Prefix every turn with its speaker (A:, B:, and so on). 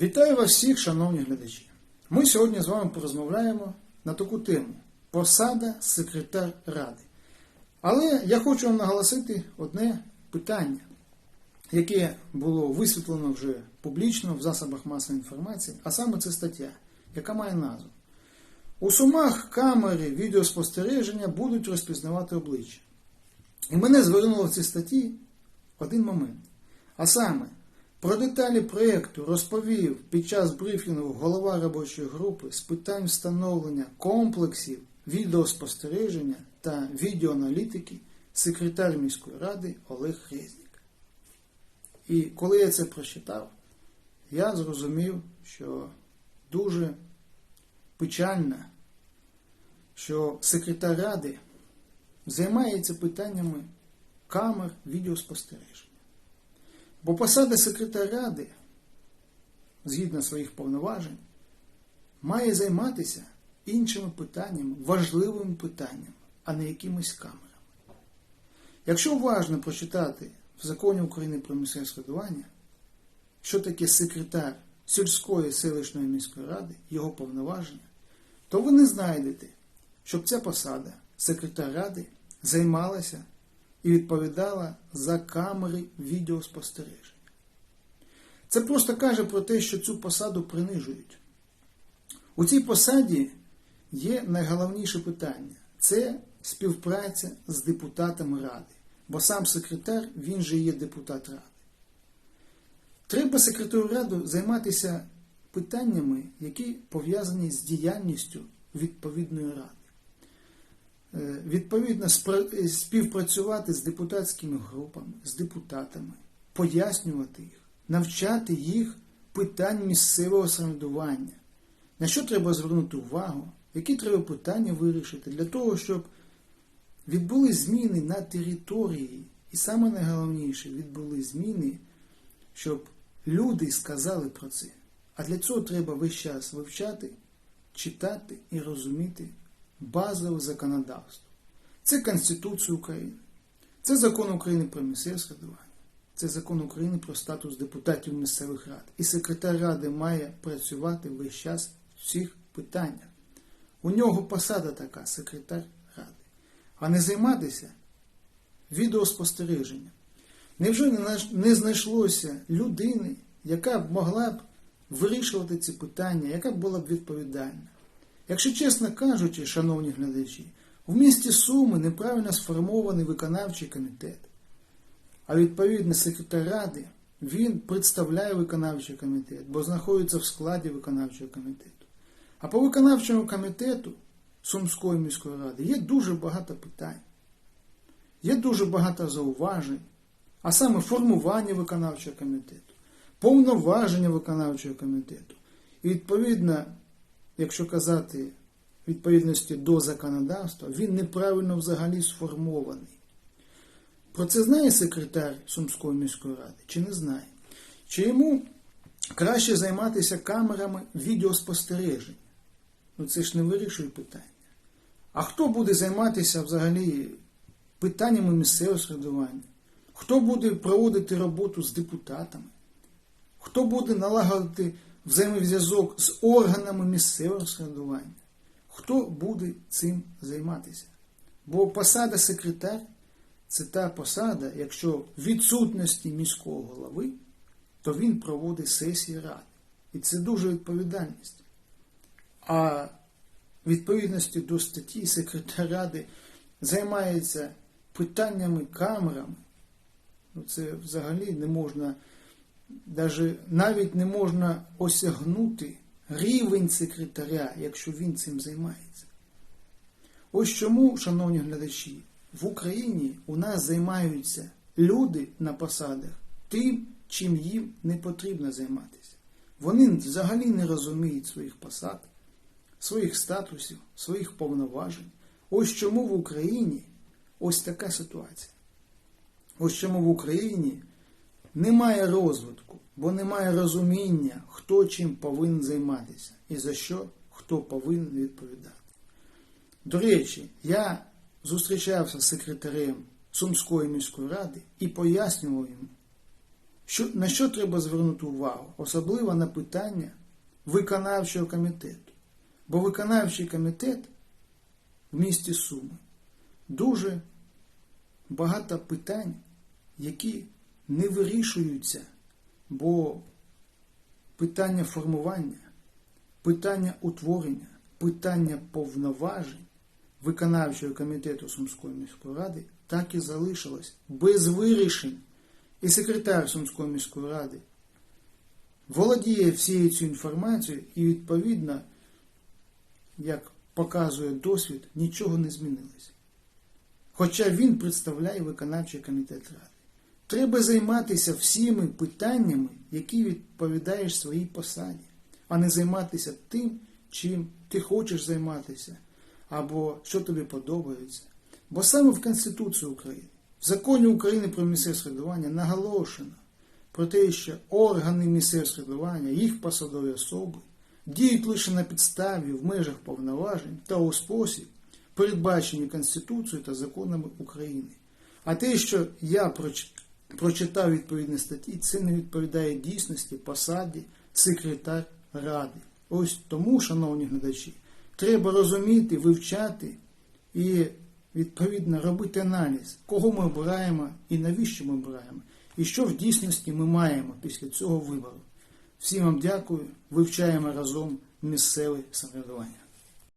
A: Вітаю вас всіх, шановні глядачі. Ми сьогодні з вами порозмовляємо на таку тему посада секретар Ради. Але я хочу вам наголосити одне питання, яке було висвітлено вже публічно в засобах масової інформації, а саме це стаття, яка має назву. У сумах камери відеоспостереження будуть розпізнавати обличчя. І мене звернуло в цій статті один момент. А саме, про деталі проєкту розповів під час брифінгу голова робочої групи з питань встановлення комплексів відеоспостереження та відеоаналітики секретар міської ради Олег Резнік. І коли я це прочитав, я зрозумів, що дуже печально, що секретар ради займається питаннями камер відеоспостереження. Бо посада секретаря ради, згідно своїх повноважень, має займатися іншими питаннями, важливими питаннями, а не якимись камерами. Якщо уважно прочитати в законі України про місцеве складування, що таке секретар сільської селищної міської ради, його повноваження, то ви не знайдете, щоб ця посада, секретар ради, займалася і відповідала за камери відеоспостереження. Це просто каже про те, що цю посаду принижують. У цій посаді є найголовніше питання це співпраця з депутатами Ради. Бо сам секретар, він же є депутат Ради. Треба секретарю Ради займатися питаннями, які пов'язані з діяльністю відповідної ради. Е, відповідно співпрацювати з депутатськими групами, з депутатами, пояснювати їх, навчати їх питань місцевого самоврядування. На що треба звернути увагу, які треба питання вирішити для того, щоб відбули зміни на території, і саме найголовніше відбули зміни, щоб люди сказали про це. А для цього треба весь час вивчати, читати і розуміти базове законодавство. Це Конституція України, це закон України про місцеве складування, це закон України про статус депутатів місцевих рад. І секретар ради має працювати весь час в цих питаннях. У нього посада така секретар ради, а не займатися відеоспостереженням. Невже не знайшлося людини, яка б могла б вирішувати ці питання, яка б була б відповідальна? Якщо чесно кажучи, шановні глядачі, в місті Суми неправильно сформований виконавчий комітет, а відповідно секретар ради, він представляє виконавчий комітет, бо знаходиться в складі виконавчого комітету. А по виконавчому комітету Сумської міської ради є дуже багато питань, є дуже багато зауважень, а саме формування виконавчого комітету, повноваження виконавчого комітету. І відповідно якщо казати відповідності до законодавства, він неправильно взагалі сформований. Про це знає секретар Сумської міської ради чи не знає? Чи йому краще займатися камерами відеоспостереження? Ну це ж не вирішує питання. А хто буде займатися взагалі питаннями місцевого середування? Хто буде проводити роботу з депутатами? Хто буде налагодити взаємозв'язок з органами місцевого самоврядування. Хто буде цим займатися? Бо посада секретар це та посада, якщо в відсутності міського голови, то він проводить сесії ради. І це дуже відповідальність. А відповідності до статті секретар ради займається питаннями камерами. Ну, це взагалі не можна навіть не можна осягнути рівень секретаря, якщо він цим займається. Ось чому, шановні глядачі, в Україні у нас займаються люди на посадах тим, чим їм не потрібно займатися. Вони взагалі не розуміють своїх посад, своїх статусів, своїх повноважень. Ось чому в Україні ось така ситуація. Ось чому в Україні немає розвитку, бо немає розуміння, хто чим повинен займатися і за що хто повинен відповідати. До речі, я зустрічався з секретарем Сумської міської ради і пояснював йому, Що, на що треба звернути увагу? Особливо на питання виконавчого комітету. Бо виконавчий комітет в місті Суми дуже багато питань, які не вирішуються, бо питання формування, питання утворення, питання повноважень виконавчого комітету Сумської міської ради так і залишилось без вирішень. І секретар Сумської міської ради володіє всією цю інформацією і, відповідно, як показує досвід, нічого не змінилось. Хоча він представляє виконавчий комітет ради. Треба займатися всіми питаннями, які відповідаєш своїй посаді, а не займатися тим, чим ти хочеш займатися, або що тобі подобається. Бо саме в Конституції України, в законі України про місцеве самоврядування наголошено про те, що органи місцевого самоврядування, їх посадові особи діють лише на підставі в межах повноважень та у спосіб, передбачені Конституцією та законами України. А те, що я проч- прочитав відповідні статті, це не відповідає дійсності посаді секретар Ради. Ось тому, шановні глядачі, треба розуміти, вивчати і відповідно робити аналіз, кого ми обираємо і навіщо ми обираємо, і що в дійсності ми маємо після цього вибору. Всім вам дякую, вивчаємо разом місцеве самоврядування.